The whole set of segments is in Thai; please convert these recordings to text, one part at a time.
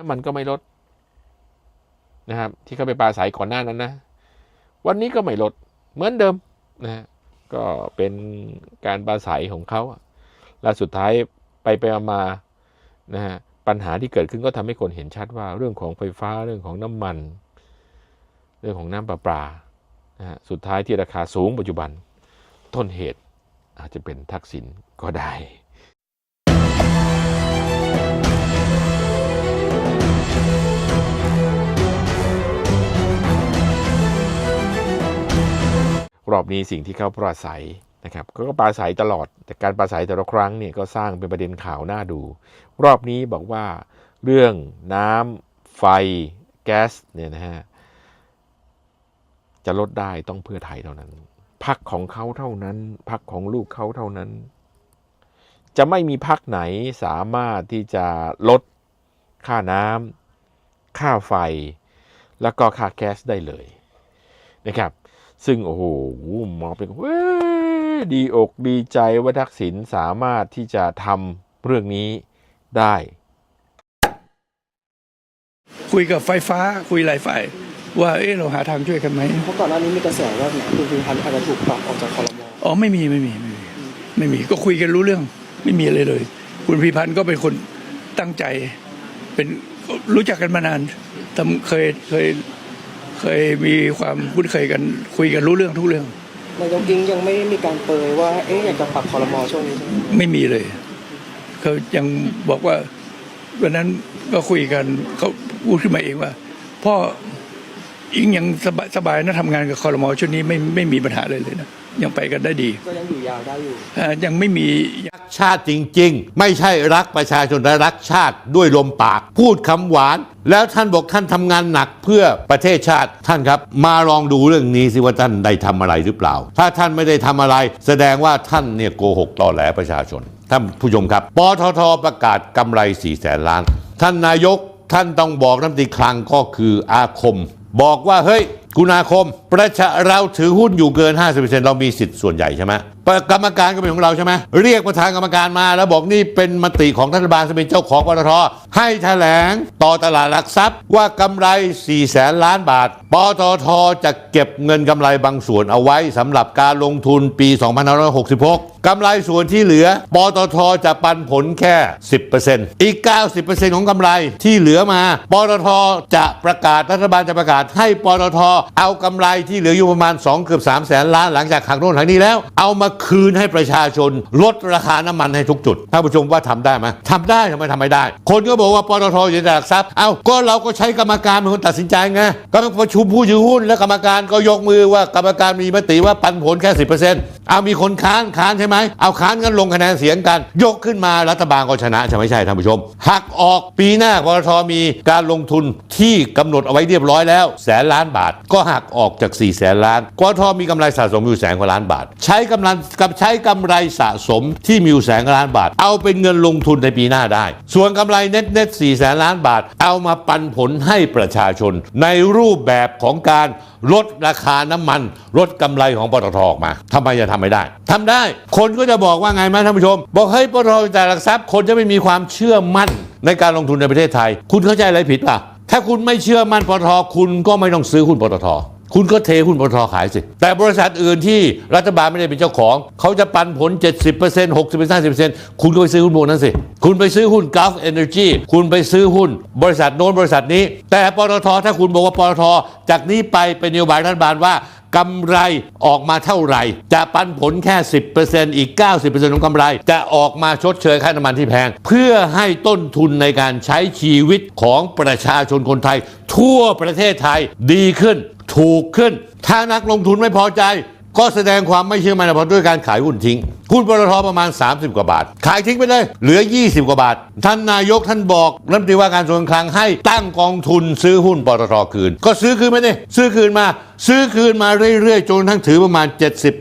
น้ำมันก็ไม่ลดนะครับ ที่เขาไปปราศัยก่อนหน้านั้นนะ วันนี้ก็ไม่ลดเหมือนเดิมนะก็เป็นการปราศัยของเขาแล้วสุดท้ายไปไปมานะฮะปัญหาที่เกิดขึ้นก็ทำให้คนเห็นชัดว่าเรื่องของไฟฟ้าเรื่องของน้ำมัน เรื่องของน้ำประปานะฮะสุดท้ายที่ราคาสูงปัจจุบันต้นเหตุอาจจะเป็นทักษิณก็ได้ รอบนี้สิ่งที่เขาปราศัยนะครับเขาก็ปราศัยตลอด แต่การปราศัยแต่ละครั้งเนี่ยก็สร้างเป็นประเด็นข่าวน่าดู รอบนี้บอกว่าเรื่องน้ำไฟแก๊สเนี่ยนะฮะจะลดได้ต้องเพื่อไทยเท่านั้นพักของเขาเท่านั้นพักของลูกเขาเท่านั้น จะไม่มีพักไหนสามารถที่จะลดค่าน้ำค่าไฟ แล้วก็ค่าแก๊สได้เลยนะครับ ซึ่งโอ้โหมองเป็นเว้ยดีอกดีใจว่าทักษิณสามารถที่จะทำเรื่องนี้ได้ คุยกับไฟฟ้าคุยหลายฝ่ายว่าเออเราหาทางช่วยกันไหมเพราะก่อนหน้านี้มีกระแสว่าเนี่ยคุณพิมพันธ์อาจจะถูกปรับออกจากคอรมออ๋อไม่มีไม่มีไม่มีไม่มีก็คุยกันรู้เรื่องไม่มีอะไรเลย คุณพิพันธ์ก็เป็นคนตั้งใจ เป็นรู้จักกันมานานทำเคยเคย เคยมีความคุ้นเคยกันคุยกันรู้เรื่องทุกเรื่อง นายกยิ่งยังไม่มีการเปรยว่า เอ๊ะอยากจะปรับคอรมอช่วงนี้ใช่ไหมไม่มีเลย เขายังบอกว่าวันนั้นก็คุยกันเขาพูดขึ้นมาเองว่าพ่ออิงยังสบายสบายนะทำงานกับคอรมอช่วงนี้ไม่ไม่มีปัญหาเลยเลยนะ ยังไปกันได้ดี ก็ยังอยู่ยาวได้อยู่อ่ายังไม่มีรักชาติจริง ๆ ไม่ใช่รักประชาชนและรักชาติด้วยลมปาก พูดคำหวาน แล้วท่านบอกท่านทำงานหนักเพื่อประเทศชาติท่านครับ มาลองดูเรื่องนี้สิว่าท่านได้ทำอะไรหรือเปล่า ถ้าท่านไม่ได้ทำอะไร แสดงว่าท่านเนี่ยโกหกตอแหลประชาชนท่านผู้ชมครับปททประกาศกำไร4แสนล้าน ท่านนายกท่านต้องบอกน้ำตรีคลังก็คืออาคม บอกว่าเฮ้ยคุณาคม ประชาเราถือหุ้นอยู่เกิน 50%เรามีสิทธิ์ส่วนใหญ่ใช่ไหมกรรมการก็เป็นของเราใช่ไหมเรียกประธานกรรมการมา แล้วบอกนี่เป็นมติของรัฐบาลจะเป็นเจ้าของปตทให้แถลงต่อตลาดหลักทรัพย์ว่ากำไร4แสนล้านบาทปตทจะเก็บเงินกำไรบางส่วนเอาไว้สำหรับการลงทุนปี 2566กำไรส่วนที่เหลือปตทจะปันผลแค่ 10%อีก 90%ของกำไรที่เหลือมาปตทจะประกาศรัฐบาลจะประกาศให้ปตทเอากำไรที่เหลืออยู่ประมาณ 2 เกือบ3แสนล้านหลังจากหักโน่นหักนี่แล้ว เอามาคืนให้ประชาชน ลดราคาน้ำมันให้ทุกจุดท่านผู้ชมว่าทำได้ไหมทำได้ทำไมทำไม่ได้ คนก็บอกว่าปตทอยู่ในตลาดหลักทรัพย์เอาก็เราก็ใช้กรรมการเป็นคนตัดสินใจไงก็ประชุมผู้ถือหุ้นแล้วกรรมการก็ยกมือว่ากรรมการมีมติว่าปันผลแค่ 10%เอามีคนค้านค้านใช่ไหมเอาค้านกันลงคะแนนเสียงกัน ยกขึ้นมารัฐบาลก็ชนะใช่ไหมใช่ท่านผู้ชมหักออกปีหน้าปตทมีการลงทุนที่กำหนดเอาไว้เรียบร้อยแล้วแสนล้านบาทก็หักออกจาก 4 แสนล้านปตทมีกำไรสะสมอยู่แสนกว่าล้านบาท ใช้กำลังกับใช้กำไรสะสมที่มีอยู่แสนกว่าล้านบาท เอาเป็นเงินลงทุนในปีหน้าได้ ส่วนกำไรเน็ตเน็ต4แสนล้านบาท เอามาปันผลให้ประชาชน ในรูปแบบของการลดราคาน้ำมัน ลดกำไรของปตทออกมาทำไมจะทำไม่ได้ทำได้ คนก็จะบอกว่าไงไหมท่านผู้ชม บอกเฮ้ยปตทจ่ายหลักทรัพย์คนจะไม่มีความเชื่อมั่นในการลงทุนในประเทศไทย คุณเข้าใจอะไรผิดป่ะ ถ้าคุณไม่เชื่อมั่นปตทคุณก็ไม่ต้องซื้อหุ้นปตทคุณก็เทหุ้นปตทขายสิ แต่บริษัทอื่นที่รัฐบาลไม่ได้เป็นเจ้าของ เขาจะปันผล 70% 60% 50%คุณก็ไปซื้อหุ้นพวกนั้นสิ คุณไปซื้อหุ้น Gulf Energy คุณไปซื้อหุ้น บริษัทโน้นบริษัทนี้ แต่ปตทถ้าคุณบอกว่าปตทจากนี้ไปเป็นนโยบายรัฐบาลว่า กำไรออกมาเท่าไหร่ จะปันผลแค่ 10%อีก 90%ของกำไร จะออกมาชดเชยค่าน้ำมันที่แพง เพื่อให้ต้นทุนในการใช้ชีวิตของประชาชนคนไทย ทั่วประเทศไทยดีขึ้น ถูกขึ้น ถ้านักลงทุนไม่พอใจก็แสดงความไม่เชื่อมั่นในพอด้วยการขายหุ้นทิ้ง หุ้นปตทประมาณ 30 กว่าบาท ขายทิ้งไปเลย เหลือ 20 กว่าบาท ท่านนายกท่านบอกรัฐมนตรีว่าการกระทรวงคลังให้ตั้งกองทุนซื้อหุ้นปตทคืน ก็ซื้อคืนไมาดิซื้อคืนมา ซื้อคืนมาเรื่อยๆจนทั้งถือประมาณ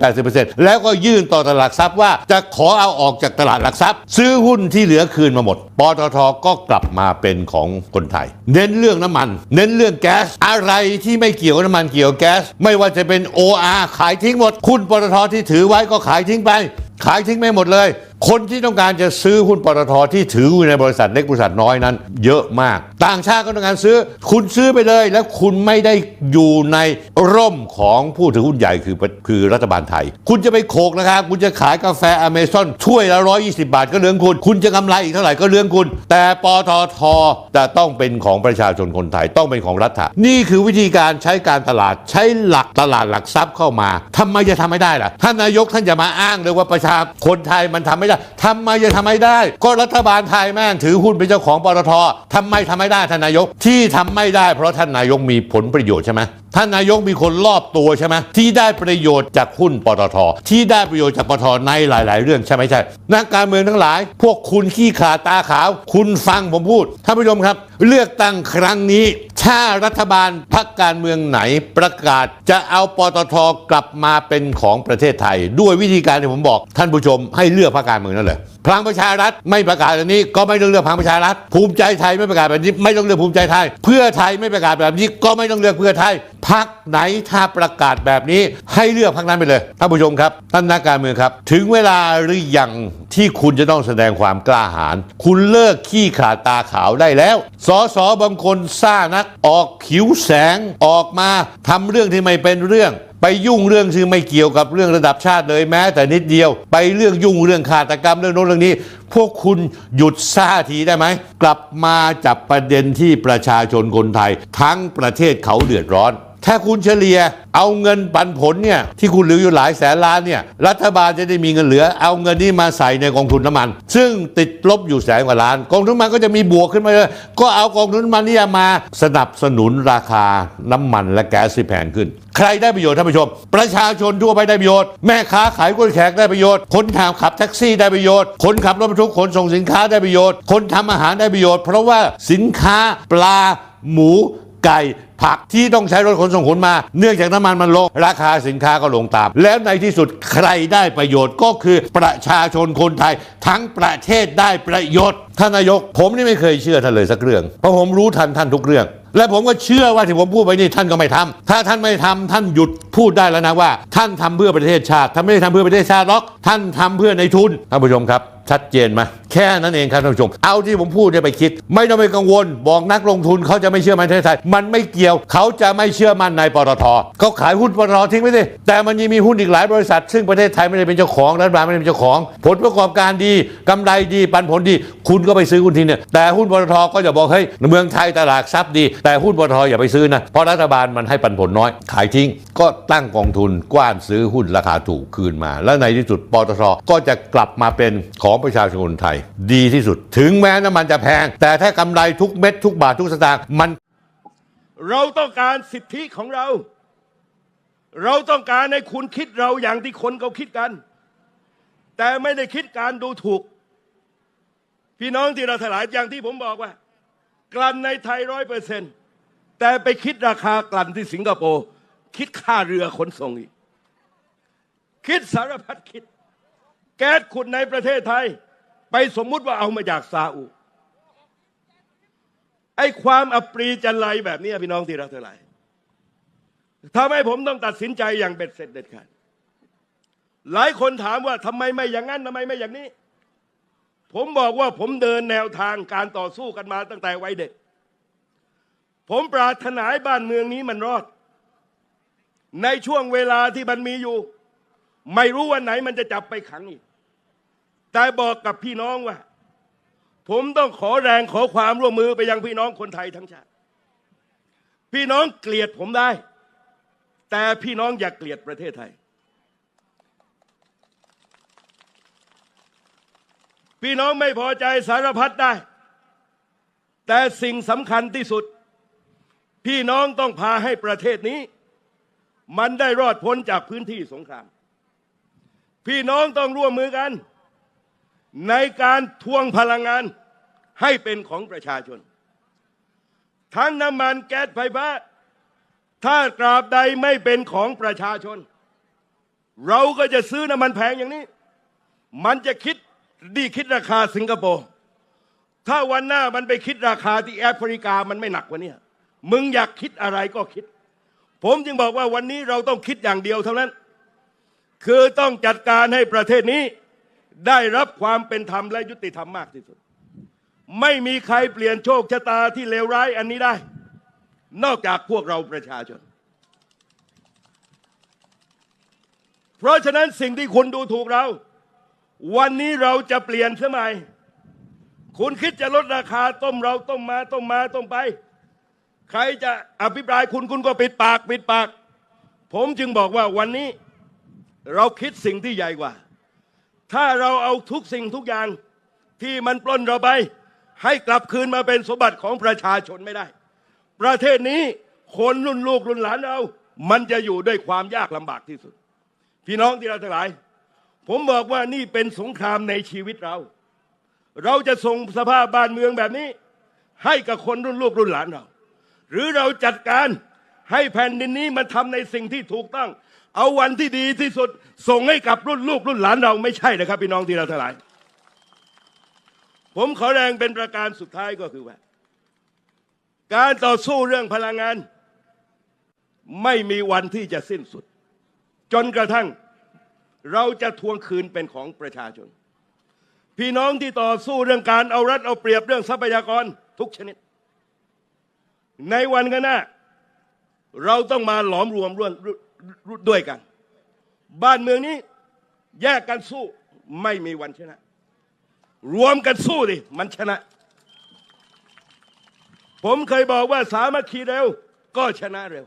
70-80%แล้วก็ยื่นต่อตลาดหลักทรัพย์ว่าจะขอเอาออกจากตลาดหลักทรัพย์ ซื้อหุ้นที่เหลือคืนมาหมดปตทก็กลับมาเป็นของคนไทย เน้นเรื่องน้ำมัน เน้นเรื่องแก๊สอะไรที่ไม่เกี่ยวน้ำมันเกี่ยวแก๊ส ไม่ว่าจะเป็น OR ขายทิ้งหมดคุณปตทที่ถือไว้ก็ขายทิ้งไป ขายทิ้งไม่หมดเลย คนที่ต้องการจะซื้อหุ้นปตทที่ถืออยู่ในบริษัทเล็กบริษัทน้อยนั้น เยอะมาก ต่างชาติก็ต้องการซื้อ คุณซื้อไปเลย แล้วคุณไม่ได้อยู่ใน ร่มของผู้ถือหุ้นใหญ่คือคือรัฐบาลไทย คุณจะไปโขกนะครับ คุณจะขายกาแฟอเมซอนถ้วยละ120 บาทก็เรื่องคุณ คุณจะกำไรอีกเท่าไหร่ก็เรื่องคุณ แต่ปตทจะต้องเป็นของประชาชนคนไทยต้องเป็นของรัฐนี่คือวิธีการใช้การตลาดใช้หลักตลาดหลักทรัพย์เข้ามาทำไมจะทำไม่ได้ล่ะ ท่านนายกท่านจะมาอ้างเลยว่าประชาคนไทยมันทำไม่ได้ทำไมจะทำไม่ได้ ก็รัฐบาลไทยแม่งถือหุ้นเป็นเจ้าของปตททำไมทำไม่ได้ท่านนายกที่ทำไม่ได้ เพราะท่านนายกมีผลประโยชน์ใช่ไหม ท่านนายกมีคนรอบตัวใช่ไหมที่ได้ประโยชน์จากหุ้นปตท ที่ได้ประโยชน์จากปตทในหลาย ๆ เรื่องใช่ไหมใช่นักการเมืองทั้งหลาย พวกคุณขี้ขาตาขาว คุณฟังผมพูดท่านผู้ชมครับ เลือกตั้งครั้งนี้ ถ้ารัฐบาลพรรคการเมืองไหนประกาศจะเอาปตทกลับมาเป็นของประเทศไทย ด้วยวิธีการที่ผมบอก ท่านผู้ชมให้เลือกพรรคการเมืองนั่นเลยพลังประชารัฐไม่ประกาศแบบนี้ ก็ไม่ต้องเลือกพลังประชารัฐภูมิใจไทยไม่ประกาศแบบนี้ ไม่ต้องเลือกภูมิใจไทย เพื่อไทยไม่ประกาศแบบนี้ ก็ไม่ต้องเลือกเพื่อไทย พักไหนถ้าประกาศแบบนี้ให้เลือกพักนั้นไปเลยท่านผู้ชมครับท่านนักการเมืองครับ ถึงเวลาหรือยังที่คุณจะต้องแสดงความกล้าหาญคุณเลิกขี้ขาดตาขาวได้แล้วสอสอบางคนซ่านักออกผิวแสงออกมาทำเรื่องที่ไม่เป็นเรื่อง ไปยุ่งเรื่องซึ่งไม่เกี่ยวกับเรื่องระดับชาติเลยแม้ แต่นิดเดียว ไปเรื่องยุ่งเรื่องฆาตกรรมเรื่องโน้นเรื่องนี้ พวกคุณหยุดซ่าทีได้ไหม กลับมาจับประเด็นที่ประชาชนคนไทย ทั้งประเทศเขาเดือดร้อน ถ้าคุณเฉลี่ยเอาเงินปันผลเนี่ยที่คุณเหลืออยู่หลายแสนล้านเนี่ยรัฐบาลจะได้มีเงินเหลือ เอาเงินนี้มาใส่ในกองทุนน้ำมัน ซึ่งติดลบอยู่แสนกว่าล้าน กองทุนน้ำมันก็จะมีบวกขึ้นมาเลยก็เอากองทุนน้ำมันนี่มาสนับสนุนราคาน้ำมันและแก๊สที่แพงขึ้น ใครได้ประโยชน์ท่านผู้ชม ประชาชนทั่วไปได้ประโยชน์ แม่ค้าขายกล้วยแขกได้ประโยชน์ คนทางขับแท็กซี่ได้ประโยชน์ คนขับรถบรรทุกขนส่งสินค้าได้ประโยชน์ คนทำอาหารได้ประโยชน์ เพราะว่าสินค้าปลาหมูไก่ผักที่ต้องใช้รถขนส่งขนมา เนื่องจากน้ำมันมันลง ราคาสินค้าก็ลงตาม แล้วในที่สุดใครได้ประโยชน์ก็คือประชาชนคนไทย ทั้งประเทศได้ประโยชน์ท่านนายก ผมนี่ไม่เคยเชื่อท่านเลยสักเรื่องเพราะผมรู้ทันท่านทุกเรื่อง และผมก็เชื่อว่าที่ผมพูดไปนี่ท่านก็ไม่ทำถ้าท่านไม่ทำท่านหยุดพูดได้แล้วนะว่า ท่านทำเพื่อประเทศชาติท่านไม่ได้ทำเพื่อประเทศชาติหรอกท่านทำเพื่อในทุนท่านผู้ชมครับ ชัดเจนไหมแค่นั้นเองครับท่านผู้ชม เอาที่ผมพูดเนี่ยไปคิด ไม่ต้องไปกังวล บอกนักลงทุนเขาจะไม่เชื่อมั่นประเทศไทย มันไม่เกี่ยว เขาจะไม่เชื่อมั่นในปตทเขาขายหุ้นปตททิ้งไปสิแต่มันยังมีหุ้นอีกหลายบริษัท ซึ่งประเทศไทยไม่ได้เป็นเจ้าของรัฐบาลไม่ได้เป็นเจ้าของ ผลประกอบการดีกำไรดีปันผลดี คุณก็ไปซื้อหุ้นทีเนี่ยแต่หุ้นปตทก็จะบอกเฮ้ยเมืองไทยตลาดทรัพย์ดี แต่หุ้นปตทอย่าไปซื้อนะเพราะรัฐบาลมันให้ปันผลน้อย ขายทิ้ง ก็ตั้งกองทุนกว้านซื้อหุ้นราคาถูกคืนมา แล้วในที่สุดปตทก็จะกลับมาเป็นของประชาชนคนไทย ดีที่สุด ถึงแม้น้ำมันจะแพง แต่ถ้ากำไรทุกเม็ดทุกบาททุกสตางค์มัน เราต้องการสิทธิของเรา เราต้องการให้คุณคิดเราอย่างที่คนเขาคิดกัน แต่ไม่ได้คิดการดูถูก พี่น้องที่เราถลายอย่างที่ผมบอกว่า กลั่นในไทยร้อยเปอร์เซ็นต์แต่ไปคิดราคากลั่นที่สิงคโปร์คิดค่าเรือขนส่งอีก คิดสารพัดคิด แก๊สขุดในประเทศไทย ไปสมมุติว่าเอามาจากซาอุ ไอ้ความอัปรีจันไรแบบนี้พี่น้องที่เราเท่าไหร่ทำให้ผมต้องตัดสินใจอย่างเบ็ดเสร็จเด็ดขาดหลายคนถามว่าทำไมไม่อย่างนั้นทำไมไม่อย่างนี้ ผมบอกว่าผมเดินแนวทางการต่อสู้กันมาตั้งแต่วัยเด็ก ผมปรารถนาให้บ้านเมืองนี้มันรอด ในช่วงเวลาที่มันมีอยู่ ไม่รู้วันไหนมันจะจับไปขังอีก แต่บอกกับพี่น้องว่า ผมต้องขอแรงขอความร่วมมือไปยังพี่น้องคนไทยทั้งชาติ พี่น้องเกลียดผมได้ แต่พี่น้องอย่าเกลียดประเทศไทย พี่น้องไม่พอใจสารพัดได้ แต่สิ่งสำคัญที่สุด พี่น้องต้องพาให้ประเทศนี้ มันได้รอดพ้นจากพื้นที่สงคราม พี่น้องต้องร่วมมือกัน ในการทวงพลังงานให้เป็นของประชาชน ทั้งน้ำมันแก๊สไฟฟ้า ถ้ากราบใดไม่เป็นของประชาชน เราก็จะซื้อน้ำมันแพงอย่างนี้ มันจะคิดดีคิดราคาสิงคโปร์ถ้าวันหน้ามันไปคิดราคาที่แอฟริกามันไม่หนักกว่านี้มึงอยากคิดอะไรก็คิด ผมจึงบอกว่าวันนี้เราต้องคิดอย่างเดียวเท่านั้น คือต้องจัดการให้ประเทศนี้ ได้รับความเป็นธรรมและยุติธรรมมากที่สุด ไม่มีใครเปลี่ยนโชคชะตาที่เลวร้ายอันนี้ได้ นอกจากพวกเราประชาชน เพราะฉะนั้นสิ่งที่คุณดูถูกเรา วันนี้เราจะเปลี่ยนสมัยคุณคิดจะลดราคาต้มเราต้มมาต้มมาต้มไป ใครจะอภิปรายคุณคุณก็ปิดปาก ปิดปาก ผมจึงบอกว่าวันนี้เราคิดสิ่งที่ใหญ่กว่า ถ้าเราเอาทุกสิ่งทุกอย่างที่มันปล้นเราไป ให้กลับคืนมาเป็นสมบัติของประชาชนไม่ได้ ประเทศนี้คนรุ่นลูกรุ่นหลานเรา มันจะอยู่ด้วยความยากลำบากที่สุด พี่น้องที่เราทั้งหลาย ผมบอกว่านี่เป็นสงครามในชีวิตเรา เราจะส่งสภาพบ้านเมืองแบบนี้ ให้กับคนรุ่นลูกรุ่นหลานเรา หรือเราจัดการให้แผ่นดินนี้มันทำในสิ่งที่ถูกต้อง เอาวันที่ดีที่สุด ส่งให้กับรุ่นลูกรุ่นหลานเราไม่ใช่นะครับ พี่น้องที่เราทั้งหลาย ผมขอแรงเป็นประการสุดท้ายก็คือว่า การต่อสู้เรื่องพลังงาน ไม่มีวันที่จะสิ้นสุด จนกระทั่งเราจะทวงคืนเป็นของประชาชน พี่น้องที่ต่อสู้เรื่องการเอารัดเอาเปรียบเรื่องทรัพยากรทุกชนิด ในวันข้างหน้า เราต้องมาหลอมรวมร่วม ด้วยกัน บ้านเมืองนี้แยกกันสู้ไม่มีวันชนะ รวมกันสู้ดิมันชนะ ผมเคยบอกว่าสามัคคีเร็ว ก็ชนะเร็ว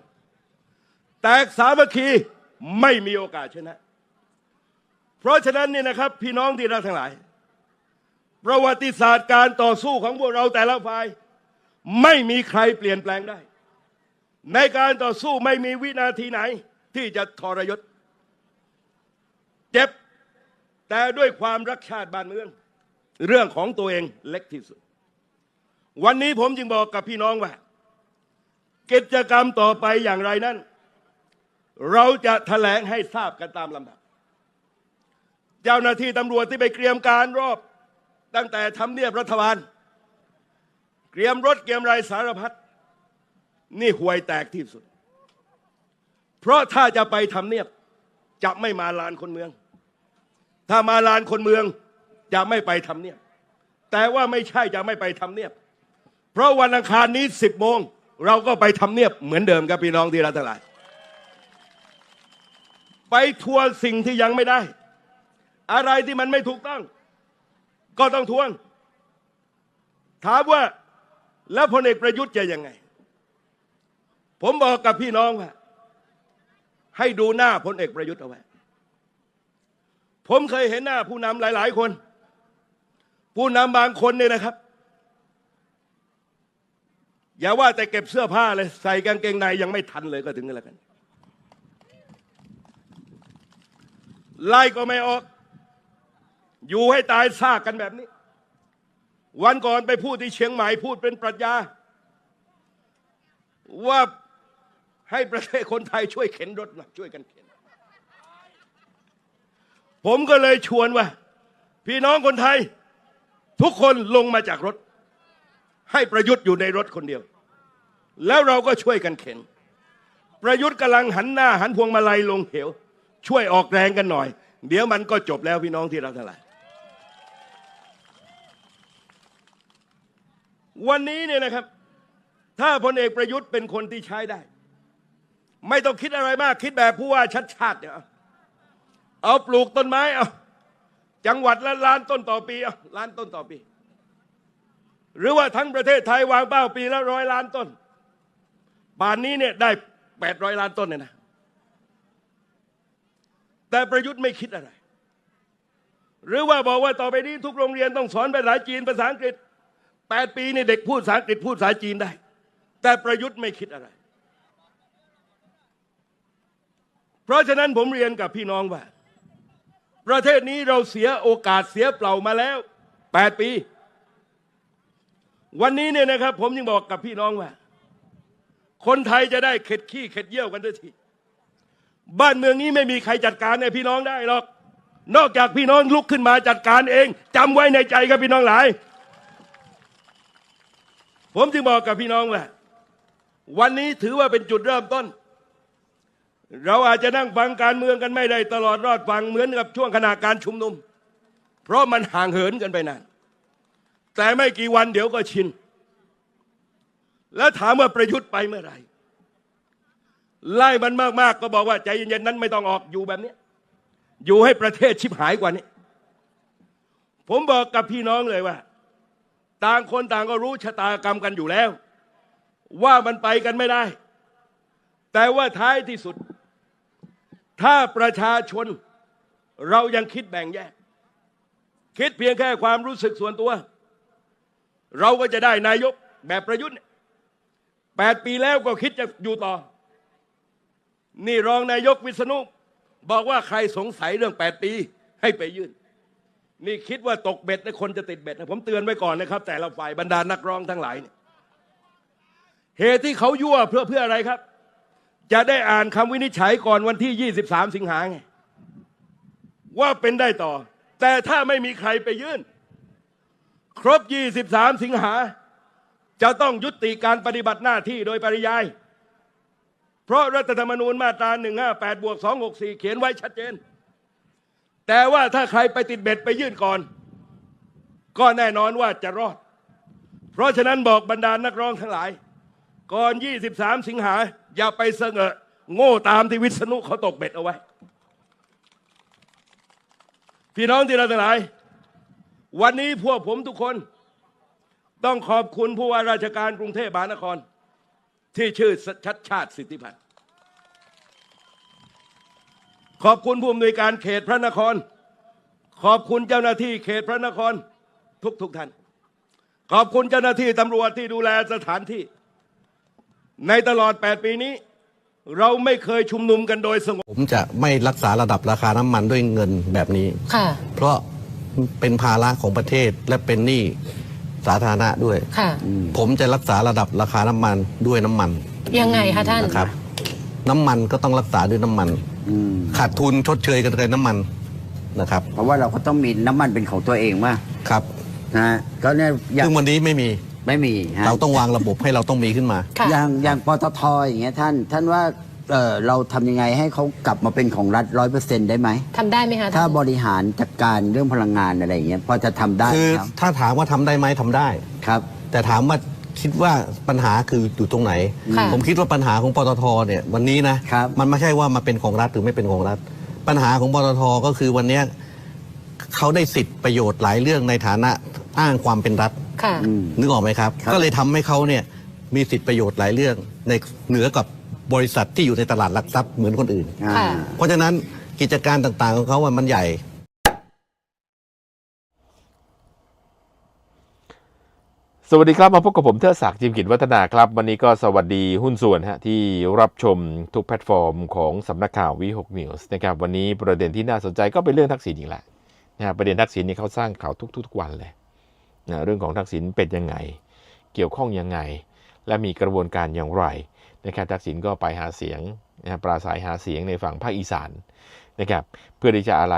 แตกสามัคคีไม่มีโอกาสชนะ เพราะฉะนั้นเนี่ยนะครับ พี่น้องที่รักทั้งหลาย ประวัติศาสตร์การต่อสู้ของพวกเราแต่ละฝ่าย ไม่มีใครเปลี่ยนแปลงได้ ในการต่อสู้ไม่มีวินาทีไหน ที่จะทรยศ เจ็บ แต่ด้วยความรักชาติบ้านเมือง เรื่องของตัวเองเล็กที่สุด วันนี้ผมจึงบอกกับพี่น้องว่า กิจกรรมต่อไปอย่างไรนั้น เราจะแถลงให้ทราบกันตามลำดับ เจ้าหน้าที่ตำรวจที่ไปเตรียมการรอบตั้งแต่ทำเนียบรัฐบาล เตรียมรถเตรียมไรสารพัดนี่ห่วยแตกที่สุด เพราะถ้าจะไปทำเนียบจะไม่มาลานคนเมือง ถ้ามาลานคนเมืองจะไม่ไปทำเนียบ แต่ว่าไม่ใช่จะไม่ไปทำเนียบ เพราะวันอังคารนี้สิบโมงเราก็ไปทำเนียบเหมือนเดิมครับพี่น้องที่รักทั้งหลาย ไปทวนสิ่งที่ยังไม่ได้ อะไรที่มันไม่ถูกต้อง ก็ต้องทวง ถามว่าแล้วพลเอกประยุทธ์จะยังไง ผมบอกกับพี่น้องว่า ให้ดูหน้าพลเอกประยุทธ์เอาไว้ ผมเคยเห็นหน้าผู้นำหลาย ๆ คน ผู้นำบางคนเนี่ยนะครับ อย่าว่าแต่เก็บเสื้อผ้าเลย ใส่กางเกงในยังไม่ทันเลยก็ถึงกันแล้วกัน ไล่ก็ไม่ออก อยู่ให้ตายซากกันแบบนี้ วันก่อนไปพูดที่เชียงใหม่พูดเป็นปรัชญาว่า ให้ประเทศคนไทยช่วยเข็นรถหนะช่วยกันเข็น ผมก็เลยชวนว่า พี่น้องคนไทย ทุกคนลงมาจากรถ ให้ประยุทธ์อยู่ในรถคนเดียว แล้วเราก็ช่วยกันเข็น ประยุทธ์กำลังหันหน้า หันพวงมาลัยลงเหว ช่วยออกแรงกันหน่อย เดี๋ยวมันก็จบแล้วพี่น้องที่เราทั้งหลายวันนี้เนี่ยนะครับ ถ้าพลเอกประยุทธ์เป็นคนที่ใช้ได้ ไม่ต้องคิดอะไรมาก คิดแบบผู้ว่าชัดชาติเนี่ยเอาปลูกต้นไม้เอาจังหวัดละล้านต้นต่อปีเอาล้านต้นต่อปี หรือว่าทั้งประเทศไทยวางเป้าปีละร้อยล้านต้นป่านนี้เนี่ยได้แปดร้อยล้านต้นเนี่ยนะแต่ประยุทธ์ไม่คิดอะไร หรือว่าบอกว่าต่อไปนี้ทุกโรงเรียนต้องสอนภาษาจีนภาษาอังกฤษแปดปีนี่เด็กพูดภาษาอังกฤษพูดภาษาจีนได้ แต่ประยุทธ์ไม่คิดอะไร เพราะฉะนั้นผมเรียนกับพี่น้องว่า ประเทศนี้เราเสียโอกาสเสียเปล่ามาแล้วแปดปี วันนี้เนี่ยนะครับ ผมยังบอกกับพี่น้องว่า คนไทยจะได้เข็ดขี้เข็ดเยี่ยวกันด้วยทีบ้านเมืองนี้ไม่มีใครจัดการในพี่น้องได้หรอก นอกจากพี่น้องลุกขึ้นมาจัดการเองจำไว้ในใจครับพี่น้องหลาย ผมจึงบอกกับพี่น้องว่า วันนี้ถือว่าเป็นจุดเริ่มต้น เราอาจจะนั่งฟังการเมืองกันไม่ได้ตลอดรอดฟังเหมือนกับช่วงขณะการชุมนุม เพราะมันห่างเหินกันไปนาน แต่ไม่กี่วันเดี๋ยวก็ชิน แล้วถามว่าประยุทธ์ไปเมื่อไหร่ ไล่มันมากๆก็บอกว่าใจเย็นๆนั้นไม่ต้องออกอยู่แบบนี้อยู่ให้ประเทศชิบหายกว่านี้ ผมบอกกับพี่น้องเลยว่า ต่างคนต่างก็รู้ชะตากรรมกันอยู่แล้ว ว่ามันไปกันไม่ได้แต่ว่าท้ายที่สุด ถ้าประชาชนเรายังคิดแบ่งแยก คิดเพียงแค่ความรู้สึกส่วนตัว เราก็จะได้นายกแบบประยุทธ์แปดปีแล้วก็คิดจะอยู่ต่อ นี่รองนายกวิษณุบอกว่าใครสงสัยเรื่องแปดปีให้ไปยื่น นี่คิดว่าตกเบ็ดนะคนจะติดเบ็ดนะผมเตือนไว้ก่อนนะครับ แต่ละฝ่ายบรรดานักร้องทั้งหลายเนี่ยเหตุที่เขายั่วเพื่อเพื่ออะไรครับ จะได้อ่านคำวินิจฉัยก่อนวันที่ 23 สิงหาไงว่าเป็นได้ต่อ แต่ถ้าไม่มีใครไปยื่น ครบ 23 สิงหา จะต้องยุติการปฏิบัติหน้าที่โดยปริยาย เพราะรัฐธรรมนูญมาตรา 158 บวก 264 เขียนไว้ชัดเจน แต่ว่าถ้าใครไปติดเบ็ดไปยื่นก่อน ก็แน่นอนว่าจะรอด เพราะฉะนั้นบอกบรรดานักร้องทั้งหลาย ก่อน 23 สิงหา อย่าไปเสงอะโง่ตามที่วิษณุเขาตกเบ็ดเอาไว้ พี่น้องที่เราทั้งหลาย วันนี้พวกผมทุกคน ต้องขอบคุณผู้ว่าราชการกรุงเทพมหานคร ที่ชื่อชัดชาติสิทธิพันธ์ขอบคุณผู้อำนวยการเขตพระนคร ขอบคุณเจ้าหน้าที่เขตพระนครทุกทุกท่าน ขอบคุณเจ้าหน้าที่ตำรวจที่ดูแลสถานที่ ในตลอด 8 ปีนี้ เราไม่เคยชุมนุมกันโดยสงบ ผมจะไม่รักษาระดับราคาน้ำมันด้วยเงินแบบนี้ ค่ะ เพราะเป็นภาระของประเทศและเป็นหนี้สาธารณะด้วย ค่ะ ผมจะรักษาระดับราคาน้ำมันด้วยน้ำมันยังไงคะท่าน นะครับ น้ำมันก็ต้องรักษาด้วยน้ำมันขาดทุนชดเชยกันเลยน้ำมันนะครับ เพราะว่าเราก็ต้องมีน้ำมันเป็นของตัวเองว่าครับ นะฮะก็เนี่ยอย่างซึ่งวันนี้ไม่มี ไม่มีฮะเราต้องวางระบบให้เราต้องมีขึ้นมา ค่ะ อย่างอย่างปตทอย่างเงี้ยท่าน ท่านว่าเออเราทำยังไงให้เขากลับมาเป็นของรัฐร้อยเปอร์เซ็นได้ไหม ทำได้ไหมคะถ้าท่านบริหารจัดการเรื่องพลังงานอะไรอย่างเงี้ยพอจะทำได้คือครับถ้าถามว่าทำได้ไหมทำได้ ครับ แต่ถามว่าคิดว่าปัญหาคืออยู่ตรงไหน ค่ะผมคิดว่าปัญหาของปตทเนี่ยวันนี้นะครับ มันไม่ใช่ว่ามาเป็นของรัฐหรือไม่เป็นของรัฐ ปัญหาของปตทก็คือวันเนี้ยเขาได้สิทธิประโยชน์หลายเรื่องในฐานะอ้างความเป็นรัฐ ค่ะอืมนึกออกไหมครับครับ ก็เลยทำให้เขาเนี่ยมีสิทธิประโยชน์หลายเรื่องในเหนือกับบริษัทที่อยู่ในตลาดหลักทรัพย์เหมือนคนอื่น อ่า ค่ะ เพราะฉะนั้นกิจการต่างๆของเขาว่ามันใหญ่ สวัสดีครับ มาพบกับผมเทอศักดิ์จิมกิจวัฒนาครับ วันนี้ก็สวัสดีหุ้นส่วนฮะที่รับชมทุกแพลตฟอร์มของสำนักข่าววีหกนิวส์นะครับวันนี้ประเด็นที่น่าสนใจก็เป็นเรื่องทักษิณอีกแหละนะฮะประเด็นทักษิณนี่เขาสร้างข่าวทุกๆวันเลย นะเรื่องของทักษิณเป็นยังไง เกี่ยวข้องยังไง และมีกระบวนการอย่างไรนะครับทักษิณก็ไปหาเสียงนะปราศัยหาเสียงในฝั่งภาคอีสานนะครับเพื่อที่จะอะไร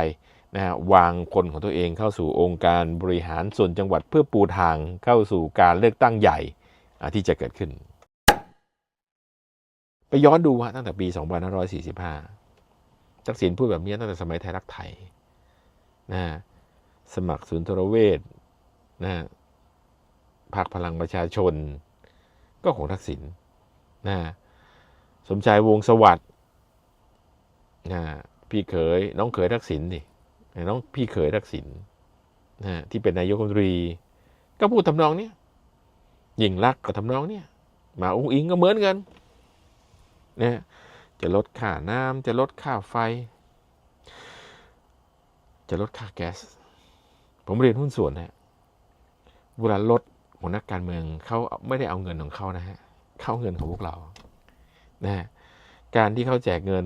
นะฮะวางคนของตัวเองเข้าสู่องค์การบริหารส่วนจังหวัดเพื่อปูทางเข้าสู่การเลือกตั้งใหญ่ที่จะเกิดขึ้น ไปย้อนดูฮะตั้งแต่ปี 2545ทักษิณพูดแบบนี้ตั้งแต่สมัยไทยรักไทยนะฮะสมัครศูนย์ทรเวช นะฮะพรรคพลังประชาชน ก็ของทักษิณนะฮะสมชายวงสวัสด์นะฮะพี่เขยน้องเขยทักษิณดิน้องพี่เขยทักษิณนะฮะที่เป็นนายกรัฐมนตรี ก็พูดทำนองเนี้ยยิ่งรักก็ทำนองเนี้ยมาอุ้งอิงก็เหมือนกันนะฮะจะลดค่าน้ำจะลดค่าไฟ จะลดค่าแก๊ส ผมเรียนหุ้นส่วนนะฮะ เวลาลดของนักการเมืองเขาไม่ได้เอาเงินของเขานะฮะเข้าเงินของพวกเรานะฮะการที่เขาแจกเงิน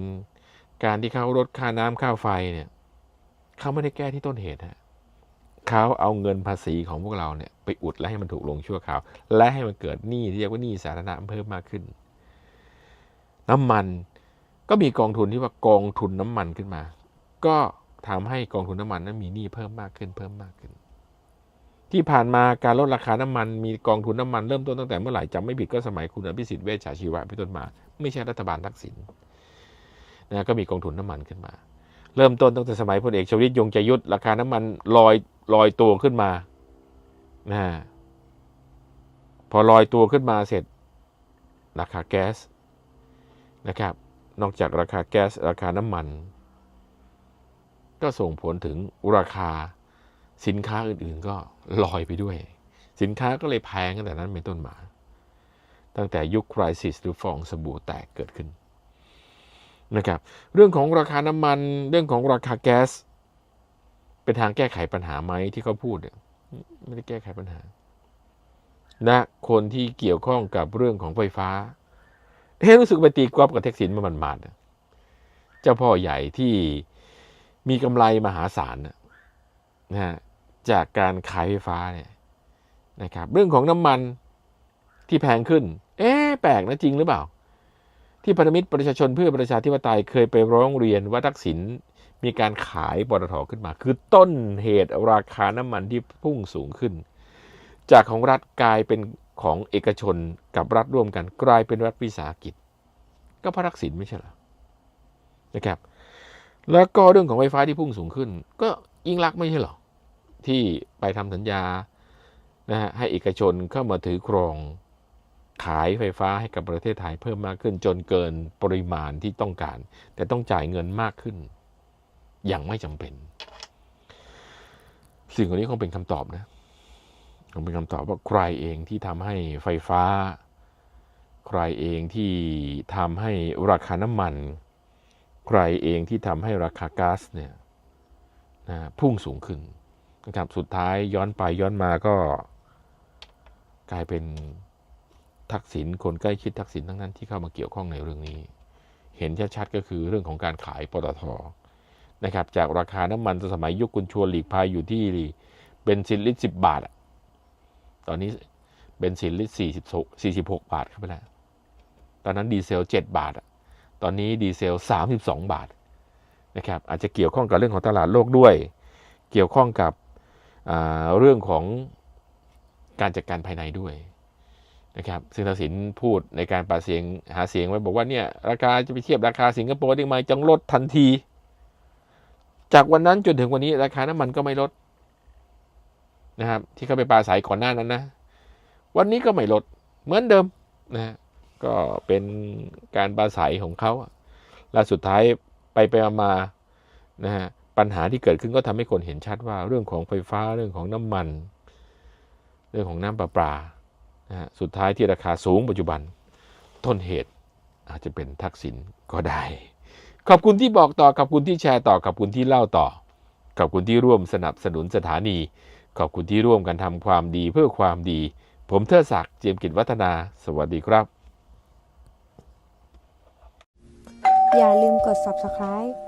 การที่เขาลดค่าน้ำค่าไฟเนี่ยเขาไม่ได้แก้ที่ต้นเหตุฮะเขาเอาเงินภาษีของพวกเราเนี่ยไปอุดและให้มันถูกลงชั่วคราว และให้มันเกิดหนี้ที่เรียกว่าหนี้สาธารณะเพิ่มมากขึ้น น้ำมันก็มีกองทุนที่ว่ากองทุนน้ำมันขึ้นมา ก็ทำให้กองทุนน้ำมันนั้นมีหนี้เพิ่มมากขึ้นเพิ่มมากขึ้น ที่ผ่านมาการลดราคาน้ำมันมีกองทุนน้ำมันเริ่มต้นตั้งแต่เมื่อไหร่จำไม่ผิดก็สมัยคุณอภิสิทธิ์เวชชาชีวะเป็นต้นมา ไม่ใช่รัฐบาลทักษิณนะก็มีกองทุนน้ำมันขึ้นมา เริ่มต้นตั้งแต่สมัยพลเอกชวลิตยงใจยุทธราคาน้ำมันลอยลอยตัวขึ้นมานะพอลอยตัวขึ้นมาเสร็จ ราคาแก๊สนะครับ นอกจากราคาแก๊สราคาน้ำมัน ก็ส่งผลถึงราคา สินค้าอื่นๆก็ลอยไปด้วย สินค้าก็เลยแพงตั้งแต่นั้นเป็นต้นมา ตั้งแต่ยุคคริสิสหรือฟองสบู่แตกเกิดขึ้นนะครับเรื่องของราคาน้ำมันเรื่องของราคาแก๊ส เป็นทางแก้ไขปัญหาไหมที่เขาพูดเนี่ยไม่ได้แก้ไขปัญหานะคนที่เกี่ยวข้องกับเรื่องของไฟฟ้าเฮ้รู้สึกไปตีกรอบกับเท็กซินมามันมาดเจ้าพ่อใหญ่ที่มีกำไรมหาศาลนะนะฮะ จากการขายไฟฟ้าเนี่ยนะครับเรื่องของน้ำมันที่แพงขึ้น เอ๊ะแปลกนะจริงหรือเปล่า ที่พันธมิตรประชาชนเพื่อประชาธิปไตยเคยไปร้องเรียนว่าทักษิณมีการขายปตทขึ้นมา คือต้นเหตุราคาน้ำมันที่พุ่งสูงขึ้น จากของรัฐกลายเป็นของเอกชนกับรัฐร่วมกันกลายเป็นรัฐวิสาหกิจ ก็พราะทักษิณไม่ใช่หรอนะครับ แล้วก็เรื่องของไฟฟ้าที่พุ่งสูงขึ้น ก็ยิ่งรักไม่ใช่หรอ ที่ไปทำสัญญานะฮะให้เอกชนเข้ามาถือครองขายไฟฟ้าให้กับประเทศไทยเพิ่มมากขึ้นจนเกินปริมาณที่ต้องการ แต่ต้องจ่ายเงินมากขึ้น อย่างไม่จำเป็น สิ่งเหล่านี้คงเป็นคำตอบนะคงเป็นคำตอบว่าใครเองที่ทำให้ไฟฟ้า ใครเองที่ทำให้ราคาน้ำมัน ใครเองที่ทำให้ราคาก๊าซเนี่ยนะพุ่งสูงขึ้น นะครับสุดท้ายย้อนไปย้อนมาก็ กลายเป็นทักษิณคนใกล้ชิดทักษิณทั้งนั้นที่เข้ามาเกี่ยวข้องในเรื่องนี้ เห็นชัดๆก็คือเรื่องของการขายปตทนะครับ จากราคาน้ำมันสมัยยุคคุณชวนหลีกภัยอยู่ที่เบนซินลิตรสิบบาทอะตอนนี้เบนซินลิตรสี่สิบสี่สิบหกบาทเข้าไปแล้วตอนนั้นดีเซลเจ็ดบาทอะตอนนี้ดีเซลสามสิบสองบาทนะครับอาจจะเกี่ยวข้องกับเรื่องของตลาดโลกด้วย เกี่ยวข้องกับ เรื่องของการจัดการภายในด้วยนะครับซึ่งทักษิณพูดในการปราเสียงหาเสียงไว้บอกว่าเนี่ยราคาจะไปเทียบราคาสิงคโปร์ได้ไหมจังลดทันที จากวันนั้นจนถึงวันนี้ราคาน้ำมันก็ไม่ลดนะครับ ที่เขาไปปราศัยก่อนหน้านั้นนะ วันนี้ก็ไม่ลดเหมือนเดิมนะก็เป็นการปราศัยของเขาและสุดท้ายไปไปมานะฮะ ปัญหาที่เกิดขึ้นก็ทำให้คนเห็นชัดว่าเรื่องของไฟฟ้าเรื่องของน้ำมัน เรื่องของน้ำประปานะฮะสุดท้ายที่ราคาสูงปัจจุบันต้นเหตุอาจจะเป็นทักษิณก็ได้ ขอบคุณที่บอกต่อขอบคุณที่แชร์ต่อขอบคุณที่เล่าต่อ ขอบคุณที่ร่วมสนับสนุนสถานี ขอบคุณที่ร่วมกันทำความดีเพื่อความดี ผมเทิดศักดิ์เจียมกิจวัฒนา สวัสดีครับ อย่าลืมกด subscribe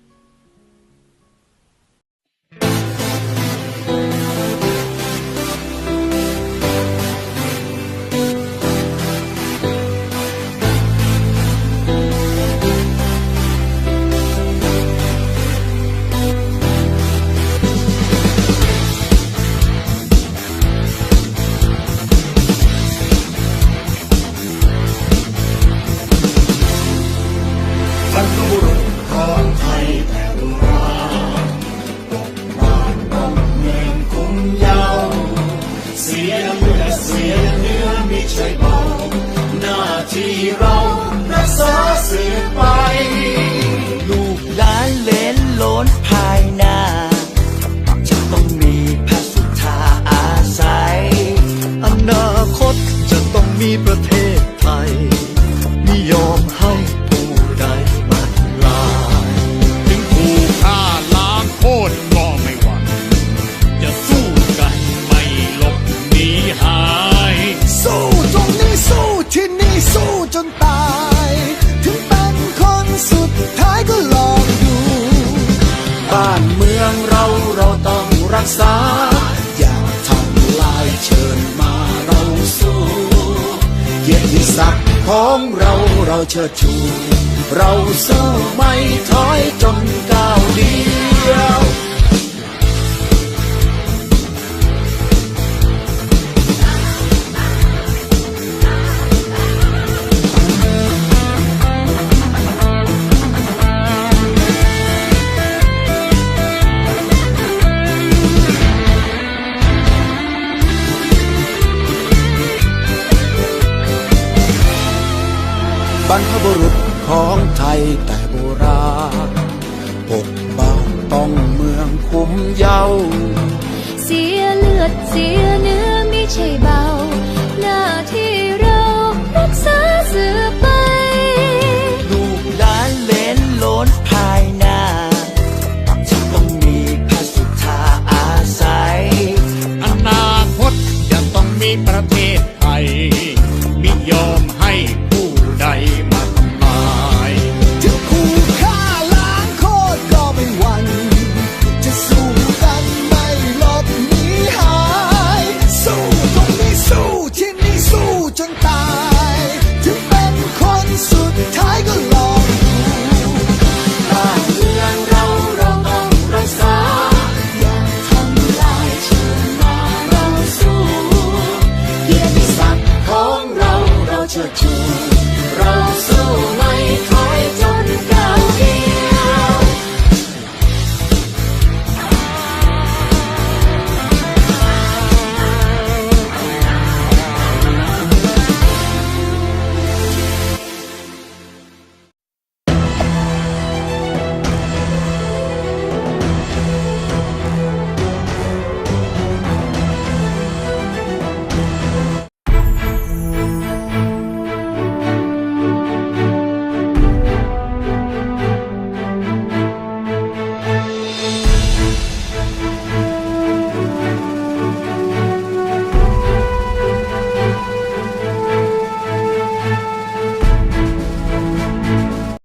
ักษา อยากทำลายเชิญมาเราสู้ เกียรติศักดิ์ของเราเราเชิดชู เราสู้ไม่ถอยจนก้าวเดียว เยา เสียเลือดเสียเนื้อไม่ใช่เบา Tchau, tchau.